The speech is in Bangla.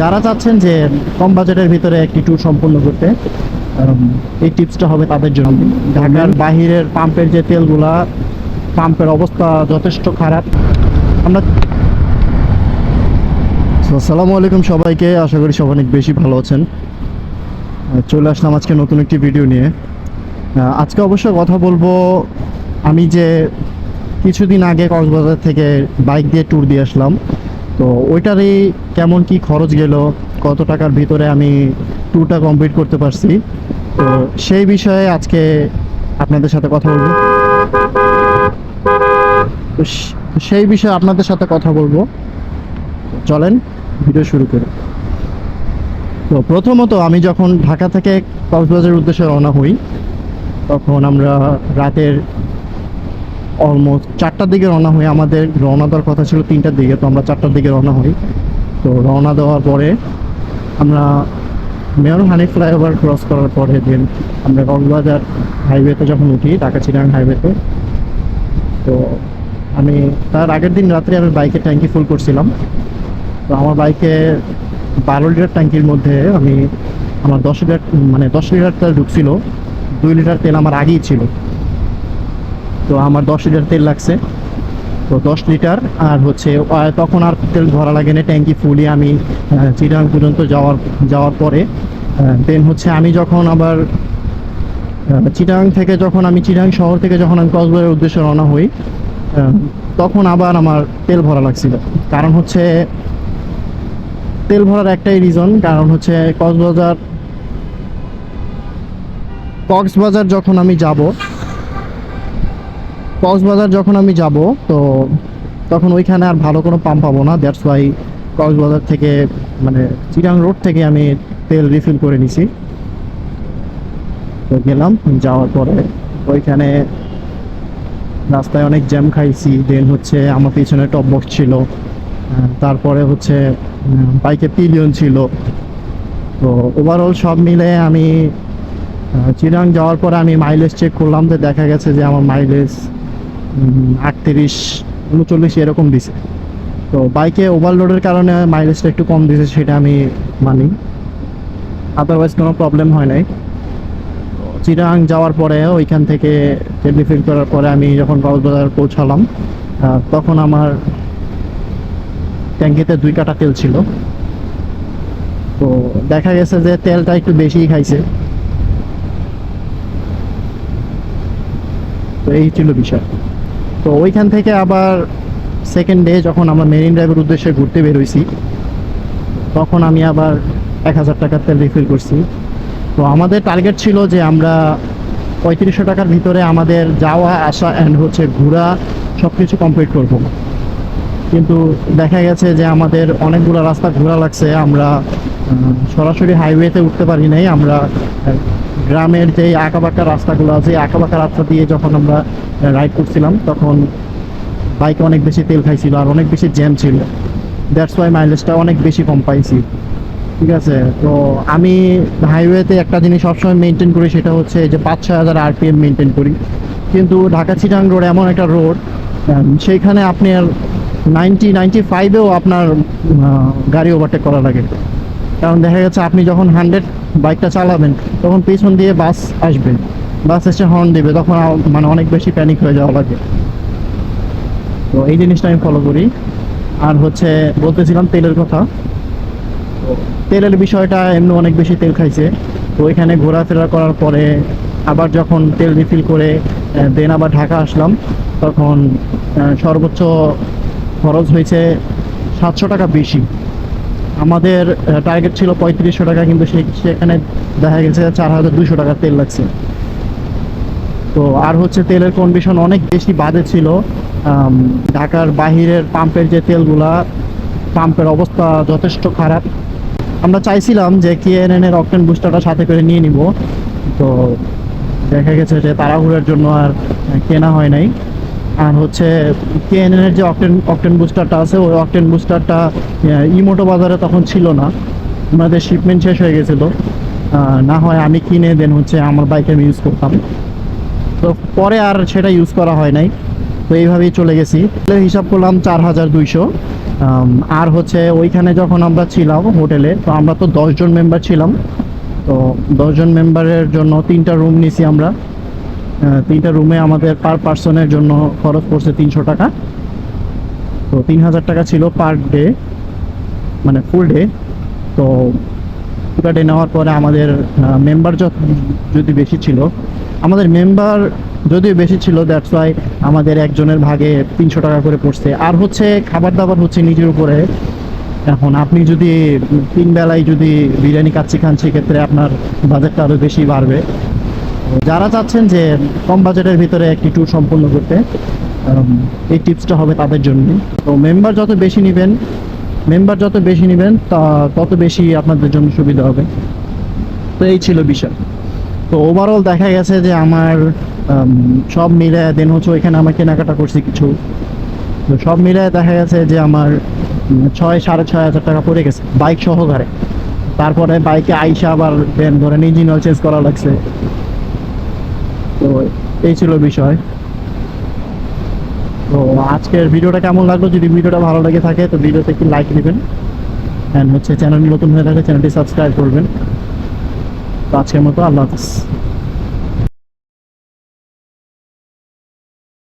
যারা চাচ্ছেন যে কম বাজেটের ভিতরে একটি ট্যুর সম্পূর্ণ করতে এই টিপসটা হবে তাদের জন্য। ঢাকার বাহিরের পাম্পের যে তেলগুলা, পাম্পের অবস্থা যথেষ্ট খারাপ। আমরা আসসালামু আলাইকুম সবাইকে, আশা করি সবাই অনেক বেশি ভালো আছেন। চলে আসলাম আজকে নতুন একটি ভিডিও নিয়ে। আজকে অবশ্য কথা বলব, আমি যে কিছুদিন আগে কক্সবাজার থেকে বাইক দিয়ে ট্যুর দিয়ে আসলাম। তো ওইটারই কেমন কি খরচ গেল, কত টাকার ভিতরে আমি ট্যুরটা কমপ্লিট করতে পারছি। তো সেই বিষয়ে আজকে আপনাদের সাথে কথা বলব। সেই বিষয়ে আপনাদের সাথে কথা বলব। চলেন, ভিডিও শুরু করি। তো প্রথমত আমি যখন ঢাকা থেকে কক্সবাজারের উদ্দেশ্যে রওনা হই, তখন আমরা রাতের অলমোস্ট চারটার দিকে রওনা হই। আমাদের রওনা দেওয়ার কথা ছিল তিনটার দিকে, তো আমরা চারটার দিকে রওনা হই। তো রওনা দেওয়ার পরে আমরা মেয়র হানি ফ্লাইওভার ক্রস করার পরে দেন আমরা কক্সবাজার হাইওয়েতে যখন উঠি, ঢাকা চিরাং হাইওয়েতে, তো আমি তার আগের দিন রাত্রে আমি বাইকের ট্যাঙ্কি ফুল করছিলাম। তো আমার বাইকে বারো লিটার ট্যাঙ্কির মধ্যে আমি আমার দশ লিটার মানে দশ লিটার তেল ঢুকছিল, দুই লিটার তেল আমার আগেই ছিল। তো আমার দশ লিটার তেল লাগছে। তো দশ লিটার আর হচ্ছে তখন আর তেল ভরা লাগে না, ট্যাঙ্কি ফুলি আমি চিটাং পর্যন্ত যাওয়ার যাওয়ার পরে। দেন হচ্ছে আমি যখন আবার চিটাং থেকে যখন আমি, চিটাং শহর থেকে যখন আমি কক্সবাজারের উদ্দেশ্যে রওনা হই তখন আবার আমার তেল ভরা লাগছিল। কারণ হচ্ছে, তেল ভরার একটাই রিজন কারণ হচ্ছে কক্সবাজার কক্সবাজার যখন আমি যাব কক্সবাজার যখন আমি যাব, তো তখন ওইখানে আর ভালো কোনো পাম্প পাবো না। দ্যাটস ওয়াই কক্সবাজার থেকে মানে চিরাং রোড থেকে আমি তেল রিফিল করে নিছি। তো গেলাম, যাওয়ার পরে ওইখানে রাস্তায় অনেক জ্যাম খাইছি। দেন হচ্ছে আমার পিছনে টপ বক্স ছিল। তারপরে হচ্ছে বাইকে পিলিয়ন ছিল। তো ওভারঅল সব মিলে আমি চিরাং যাওয়ার পরে আমি মাইলেজ চেক করলাম যে দেখা গেছে যে আমার মাইলেজ আটত্রিশ, উনচল্লিশ এরকম দিছে। তো বাইকে ওভারলোডের কারণে মাইলেজটা একটু কম দিছে, সেটা আমি মানি। আদারওয়াইজ কোনো প্রবলেম হয় নাই। চিরাং যাওয়ার পরে, ওইখান থেকে তেল রিফিল করার পরে আমি যখন কক্সবাজার পৌঁছালাম তখন আমার ট্যাঙ্কিতে দুই কাটা তেল ছিল। তো দেখা গেছে যে তেলটা একটু বেশিই খাইছে। তো এই ছিল বিষয়। তো ওইখান থেকে আবার সেকেন্ড ডে যখন আমরা মেরিন ড্রাইভের উদ্দেশ্যে ঘুরতে বেরোইছি তখন আমি আবার এক হাজার টাকার তেল রিফিল করছি। তো আমাদের টার্গেট ছিল যে আমরা পঁয়ত্রিশশো টাকার ভিতরে আমাদের যাওয়া, আসা অ্যান্ড হচ্ছে ঘোরা সব কিছু কমপ্লিট করব। কিন্তু দেখা গেছে যে আমাদের অনেকগুলো রাস্তা ঘোরা লাগছে, আমরা সরাসরি হাইওয়েতে উঠতে পারি নাই, আমরা গ্রামের যে আঁকাবাঁকা রাস্তাগুলো আছে আঁকাবাঁকা রাস্তা দিয়ে যখন আমরা রাইড করছিলাম, তখন বাইকে অনেক বেশি তেল খাইছিল আর অনেক বেশি জ্যাম ছিল। দ্যাটস ওয়াই মাইলেজটা অনেক বেশি কম পাইছি। ঠিক আছে? তো আমি হাইওয়েতে একটা জিনিস সবসময় মেনটেন করি, সেটা হচ্ছে যে পাঁচ ছয় হাজার আরপিএম মেনটেন করি। কিন্তু ঢাকা চিটাং রোড এমন একটা রোড সেইখানে আপনার নাইনটি নাইনটি ফাইভেও আপনার গাড়ি ওভারটেক করা লাগে। কারণ দেখা গেছে আপনি যখন হান্ড্রেড বাইকটা চালাবেন, তখন পিছন দিয়ে বাস আসবে। বাস এসে হর্ন দেবে, তখন মানে অনেক বেশি প্যানিক হয়ে যাওয়া লাগে। তো এই জিনিসটা আমি ফলো করি। আর হচ্ছে বলতেছিলাম তেলের কথা। তেলের বিষয়টা এমনি অনেক বেশি তেল খাইছে। তো ওইখানে ঘোরাফেরা করার পরে আবার যখন তেল রিফিল করে দেন আবার ঢাকা আসলাম, তখন সর্বোচ্চ খরচ হয়েছে সাতশো টাকা বেশি। আমাদের টার্গেট ছিল পঁয়ত্রিশশো টাকা, কিন্তু সেখানে দেখা গেছে চার হাজার দুশো টাকা তেল লাগছে। তো আর হচ্ছে তেলের কন্ডিশন অনেক বেশি বাজে ছিল। ঢাকার বাহিরের পাম্পের যে তেলগুলা পাম্পের অবস্থা যথেষ্ট খারাপ। আমরা চাইছিলাম যে কেএনএন এর অকটেন বুস্টারটা সাথে করে নিয়ে নিব। তো দেখা গেছে যে তাড়াহুড়োর জন্য আর কেনা হয় নাই। আর হচ্ছে কেএনএন এর যে অকটেন অকটেন বুস্টারটা আছে, ওই অকটেন বুস্টারটা ইমোটো বাজারে তখন ছিল না। আমাদের শিপমেন্ট শেষ হয়ে গেছিল। না হয় আমি কিনে দেন হচ্ছে আমার বাইকে আমি ইউজ করতাম। তো পরে আর সেটা ইউজ করা হয় নাই। তো এইভাবেই চলে গেছি। হিসাব করলাম চার হাজার দুইশো। আর হচ্ছে ওইখানে যখন আমরা ছিলাম হোটেলে, তো আমরা তো দশজন মেম্বার ছিলাম। তো দশজন মেম্বারের জন্য তিনটা রুম নিছি আমরা। তিনটা রুমে আমাদের পার পার্সনের জন্য খরচ পড়ছে তিনশো টাকা। তো তিন হাজার টাকা ছিল পার ডে মানে ফুল ডে তো পুরো ডে নেওয়ার পরে আমাদের মেম্বার যদি বেশি ছিল, আমাদের মেম্বার যদিও বেশি ছিল দ্যাটস ওয়াই আমাদের একজনের ভাগে তিনশো টাকা করে পড়ছে। আর হচ্ছে খাবার দাবার হচ্ছে নিজের উপরে। এখন আপনি যদি তিন বেলায় যদি বিরিয়ানি কাচ্চি খান, সেক্ষেত্রে আপনার বাজেটটা আরও বেশি বাড়বে। যারা চাচ্ছেন যে কম বাজেটের ভিতরে একটি ট্যুর সম্পূর্ণ করতে এই টিপসটা হবে তাদের জন্য। তো মেম্বার যত বেশি নেবেন মেম্বার যত বেশি নেবেন, তা- তত বেশি আপনাদের জন্য সুবিধা হবে। তো এই ছিল বিষয়। তো ওভারঅল দেখা গেছে যে আমার সব মিলে দেন হচ্ছে ওইখানে আমার কেনাকাটা করছি কিছু। তো সব মিলে দেখা গেছে যে আমার ছয়, সাড়ে ছয় হাজার টাকা পড়ে গেছে বাইক সহকারে। তারপরে বাইকে আইসা আবার ধরেন ইঞ্জিন অয়েল চেঞ্জ করা লাগছে। তো এই ছিল বিষয়। তো আজকের ভিডিওটা কেমন লাগল? যদি ভিডিওটা ভালো লেগে থাকে, তো ভিডিওতে একটি লাইক দিবেন। অ্যান্ড হচ্ছে চ্যানেল নতুন হয়ে থাকে চ্যানেলটি সাবস্ক্রাইব করবেন। তো আজকের মতো আল্লাহ হাফিজ।